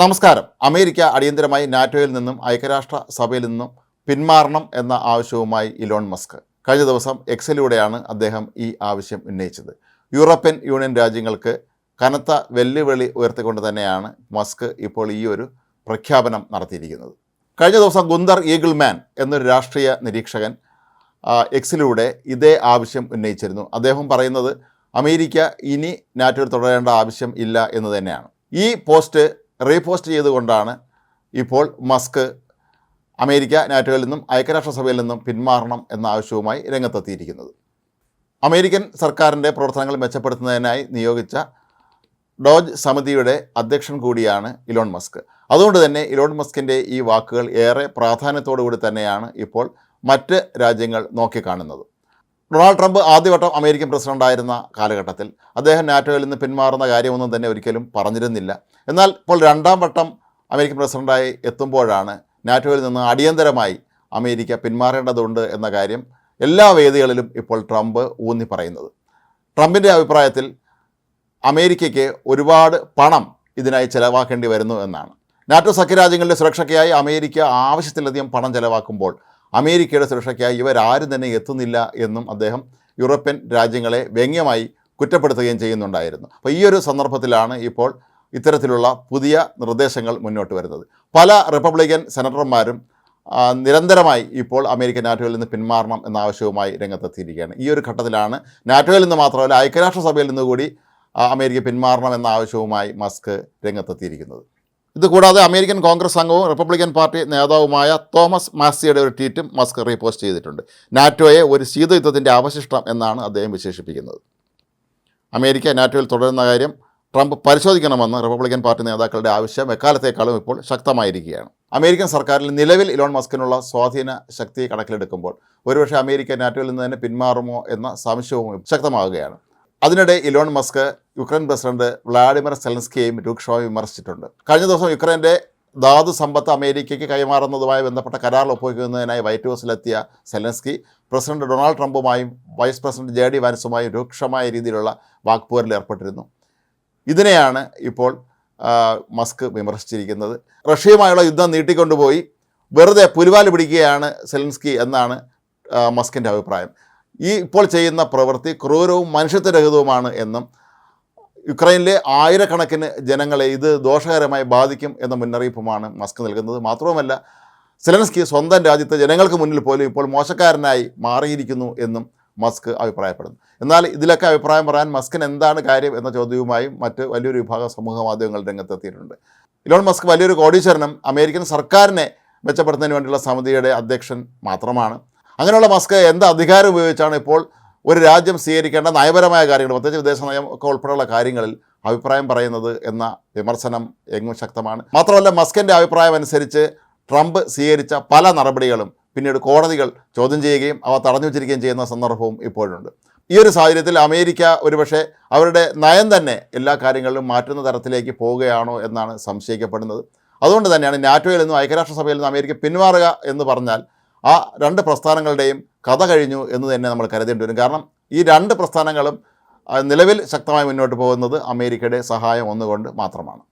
നമസ്കാരം. അമേരിക്ക അടിയന്തരമായി നാറ്റോയിൽ നിന്നും ഐക്യരാഷ്ട്ര സഭയിൽ നിന്നും പിന്മാറണം എന്ന ആവശ്യവുമായി ഇലോൺ മസ്ക്. കഴിഞ്ഞ ദിവസം എക്സലിലൂടെയാണ് അദ്ദേഹം ഈ ആവശ്യം ഉന്നയിച്ചത്. യൂറോപ്യൻ യൂണിയൻ രാജ്യങ്ങൾക്ക് കനത്ത വെല്ലുവിളി ഉയർത്തിക്കൊണ്ട് തന്നെയാണ് മസ്ക് ഇപ്പോൾ ഈ ഒരു പ്രഖ്യാപനം നടത്തിയിരിക്കുന്നത്. കഴിഞ്ഞ ദിവസം ഗുന്ദർ ഈഗിൾമാൻ എന്നൊരു രാഷ്ട്രീയ നിരീക്ഷകൻ എക്സിലൂടെ ഇതേ ആവശ്യം ഉന്നയിച്ചിരുന്നു. അദ്ദേഹം പറയുന്നത് അമേരിക്ക ഇനി നാറ്റോയിൽ തുടരേണ്ട ആവശ്യം ഇല്ല എന്ന് തന്നെയാണ്. ഈ പോസ്റ്റ് റീപോസ്റ്റ് ചെയ്തുകൊണ്ടാണ് ഇപ്പോൾ മസ്ക് അമേരിക്ക നാറ്റോയിൽ നിന്നും ഐക്യരാഷ്ട്രസഭയിൽ നിന്നും പിന്മാറണം എന്ന ആവശ്യവുമായി രംഗത്തെത്തിയിരിക്കുന്നത്. അമേരിക്കൻ സർക്കാരിന്റെ പ്രവർത്തനങ്ങൾ മെച്ചപ്പെടുത്തുന്നതിനായി നിയോഗിച്ച ഡോജ് സമിതിയുടെ അധ്യക്ഷൻ കൂടിയാണ് ഇലോൺ മസ്ക്. അതുകൊണ്ട് തന്നെ ഇലോൺ മസ്കിന്റെ ഈ വാക്കുകൾ ഏറെ പ്രാധാന്യത്തോടു കൂടി തന്നെയാണ് ഇപ്പോൾ മറ്റ് രാജ്യങ്ങൾ നോക്കിക്കാണുന്നത്. ഡൊണാൾഡ് ട്രംപ് ആദ്യവട്ടം അമേരിക്കൻ പ്രസിഡന്റായിരുന്ന കാലഘട്ടത്തിൽ അദ്ദേഹം നാറ്റോയിൽ നിന്ന് പിന്മാറുന്ന കാര്യമൊന്നും തന്നെ ഒരിക്കലും പറഞ്ഞിരുന്നില്ല. എന്നാൽ ഇപ്പോൾ രണ്ടാം വട്ടം അമേരിക്കൻ പ്രസിഡന്റായി എത്തുമ്പോഴാണ് നാറ്റോയിൽ നിന്ന് അടിയന്തരമായി അമേരിക്ക പിന്മാറേണ്ടതുണ്ട് എന്ന കാര്യം എല്ലാ വേദികളിലും ഇപ്പോൾ ട്രംപ് ഊന്നി പറയുന്നത്. ട്രംപിന്റെ അഭിപ്രായത്തിൽ അമേരിക്കയ്ക്ക് ഒരുപാട് പണം ഇതിനായി ചെലവാക്കേണ്ടി വരുന്നു എന്നാണ്. നാറ്റോ സഖ്യരാജ്യങ്ങളുടെ സുരക്ഷയ്ക്കായി അമേരിക്ക ആവശ്യത്തിലധികം പണം ചെലവാക്കുമ്പോൾ അമേരിക്കയുടെ സുരക്ഷയ്ക്കായി ഇവരാരും തന്നെ എത്തുന്നില്ല എന്നും അദ്ദേഹം യൂറോപ്യൻ രാജ്യങ്ങളെ വ്യംഗ്യമായി കുറ്റപ്പെടുത്തുകയും ചെയ്യുന്നുണ്ടായിരുന്നു. അപ്പോൾ ഈ ഒരു സന്ദർഭത്തിലാണ് ഇപ്പോൾ ഇത്തരത്തിലുള്ള പുതിയ നിർദ്ദേശങ്ങൾ മുന്നോട്ട് വരുന്നത്. പല റിപ്പബ്ലിക്കൻ സെനറ്റർമാരും നിരന്തരമായി ഇപ്പോൾ അമേരിക്ക നാറ്റോയിൽ നിന്ന് പിന്മാറണം എന്ന ആവശ്യവുമായി രംഗത്തെത്തിയിരിക്കുകയാണ്. ഈ ഒരു ഘട്ടത്തിലാണ് നാറ്റോയിൽ നിന്ന് മാത്രമല്ല ഐക്യരാഷ്ട്രസഭയിൽ നിന്ന് കൂടി അമേരിക്ക പിന്മാറണം എന്ന ആവശ്യവുമായി മസ്ക് രംഗത്തെത്തിയിരിക്കുന്നത്. ഇതുകൂടാതെ അമേരിക്കൻ കോൺഗ്രസ് അംഗവും റിപ്പബ്ലിക്കൻ പാർട്ടി നേതാവുമായ തോമസ് മാസിയുടെ ഒരു ട്വീറ്റും മസ്ക് റീപോസ്റ്റ് ചെയ്തിട്ടുണ്ട്. നാറ്റോയെ ഒരു ശീതയുദ്ധത്തിന്റെ അവശിഷ്ടം എന്നാണ് അദ്ദേഹം വിശേഷിപ്പിക്കുന്നത്. അമേരിക്ക നാറ്റോയിൽ തുടരുന്ന കാര്യം ട്രംപ് പരിശോധിക്കണമെന്ന് റിപ്പബ്ലിക്കൻ പാർട്ടി നേതാക്കളുടെ ആവശ്യം എക്കാലത്തേക്കാളും ഇപ്പോൾ ശക്തമായിരിക്കുകയാണ്. അമേരിക്കൻ സർക്കാരിൽ നിലവിൽ ഇലോൺ മസ്കിനുള്ള സ്വാധീന ശക്തി കണക്കിലെടുക്കുമ്പോൾ ഒരുപക്ഷെ അമേരിക്ക നാറ്റോയിൽ നിന്ന് തന്നെ പിന്മാറുമോ എന്ന സംശയവും ശക്തമാവുകയാണ് അതിനിടെ Elon Musk Ukraine president Vladimir സെലൻസ്കിയെയും രൂക്ഷമായി വിമർശിച്ചിട്ടുണ്ട്. കഴിഞ്ഞ ദിവസം യുക്രൈന്റെ ധാതു സമ്പത്ത് അമേരിക്കയ്ക്ക് കൈമാറുന്നതുമായി ബന്ധപ്പെട്ട കരാറിൽ ഒപ്പുവയ്ക്കുന്നതിനായി വൈറ്റ് ഹൗസിലെത്തിയ സെലൻസ്കി പ്രസിഡന്റ് ഡൊണാൾഡ് ട്രംപുമായും വൈസ് പ്രസിഡന്റ് ജെ ഡി വാൻസുമായും രൂക്ഷമായ രീതിയിലുള്ള വാക്പോരിൽ ഏർപ്പെട്ടിരുന്നു. ഇതിനെയാണ് ഇപ്പോൾ മസ്ക് വിമർശിച്ചിരിക്കുന്നത്. റഷ്യയുമായുള്ള യുദ്ധം നീട്ടിക്കൊണ്ടുപോയി വെറുതെ പുലിവാൽ പിടിക്കുകയാണ് സെലൻസ്കി എന്നാണ് മസ്കിന്റെ അഭിപ്രായം. ഈ ഇപ്പോൾ ചെയ്യുന്ന പ്രവൃത്തി ക്രൂരവും മനുഷ്യത്വരഹിതവുമാണ് എന്നും യുക്രൈനിലെ ആയിരക്കണക്കിന് ജനങ്ങളെ ഇത് ദോഷകരമായി ബാധിക്കും എന്ന മുന്നറിയിപ്പുമാണ് മസ്ക് നൽകുന്നത്. മാത്രവുമല്ല സെലൻസ്കി സ്വന്തം രാജ്യത്തെ ജനങ്ങൾക്ക് മുന്നിൽ പോലും ഇപ്പോൾ മോശക്കാരനായി മാറിയിരിക്കുന്നു എന്നും മസ്ക് അഭിപ്രായപ്പെടുന്നു. എന്നാൽ ഇതിലൊക്കെ അഭിപ്രായം പറയാൻ മസ്കിന് എന്താണ് കാര്യം എന്ന ചോദ്യവുമായും മറ്റ് വലിയൊരു വിഭാഗം സമൂഹ മാധ്യമങ്ങൾ രംഗത്തെത്തിയിട്ടുണ്ട്. ഇലോൺ മസ്ക് വലിയൊരു കോടീശ്വരനും അമേരിക്കൻ സർക്കാരിനെ മെച്ചപ്പെടുത്തുന്നതിന് വേണ്ടിയുള്ള സമിതിയുടെ അധ്യക്ഷൻ മാത്രമാണ്. അങ്ങനെയുള്ള മസ്ക് എന്ത് അധികാരം ഉപയോഗിച്ചാണ് ഇപ്പോൾ ഒരു രാജ്യം സ്വീകരിക്കേണ്ട നയപരമായ കാര്യങ്ങൾ പ്രത്യേകിച്ച് വിദേശ നയം ഒക്കെ ഉൾപ്പെടെയുള്ള കാര്യങ്ങളിൽ അഭിപ്രായം പറയുന്നത് എന്ന വിമർശനം എങ്ങും ശക്തമാണ്. മാത്രമല്ല മസ്കിന്റെ അഭിപ്രായം അനുസരിച്ച് ട്രംപ് സ്വീകരിച്ച പല നടപടികളും പിന്നീട് കോടതികൾ ചോദ്യം ചെയ്യുകയും അവ തടഞ്ഞു വച്ചിരിക്കുകയും ചെയ്യുന്ന സന്ദർഭവും ഇപ്പോഴുണ്ട്. ഈ ഒരു സാഹചര്യത്തിൽ അമേരിക്ക ഒരുപക്ഷെ അവരുടെ നയം തന്നെ എല്ലാ കാര്യങ്ങളിലും മാറ്റുന്ന തരത്തിലേക്ക് പോവുകയാണോ എന്നാണ് സംശയിക്കപ്പെടുന്നത്. അതുകൊണ്ട് തന്നെയാണ് നാറ്റോയിൽ നിന്നും ഐക്യരാഷ്ട്രസഭയിൽ നിന്നും അമേരിക്ക പിന്മാറുക എന്ന് പറഞ്ഞാൽ ആ രണ്ട് പ്രസ്ഥാനങ്ങളുടെയും കഥ കഴിഞ്ഞു എന്ന് തന്നെ നമ്മൾ കരുതേണ്ടി വരും. കാരണം ഈ രണ്ട് പ്രസ്ഥാനങ്ങളും നിലവിൽ ശക്തമായി മുന്നോട്ട് പോകുന്നത് അമേരിക്കയുടെ സഹായം ഒന്നുകൊണ്ട് മാത്രമാണ്.